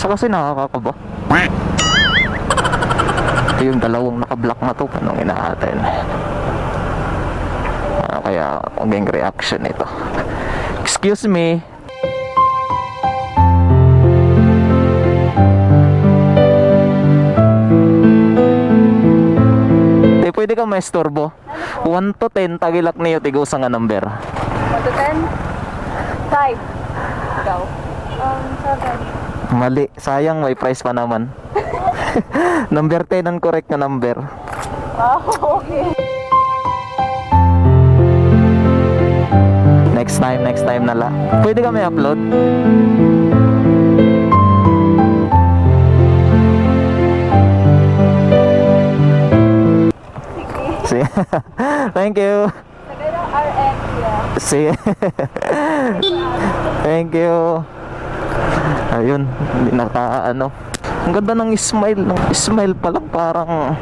Isa kasi nakakakaba. Ito yung dalawang naka-block na to. Anong natin? Ah, kaya maging reaction ito. Excuse me. Di pwede ka maestorbo. 1 to 10 tagilak niyo tigusa nga number. 1 to 10? 5. Ikaw? Um, 7. Mali, sayang may price pa naman. number 10 ang correct na number. Oh, okay. Next time, next time na la. Pwede ka may upload? Sige. Thank you. See? Thank you. Ayun, hindi naka ano. Ang ganda ng smile. Ng smile pa lang parang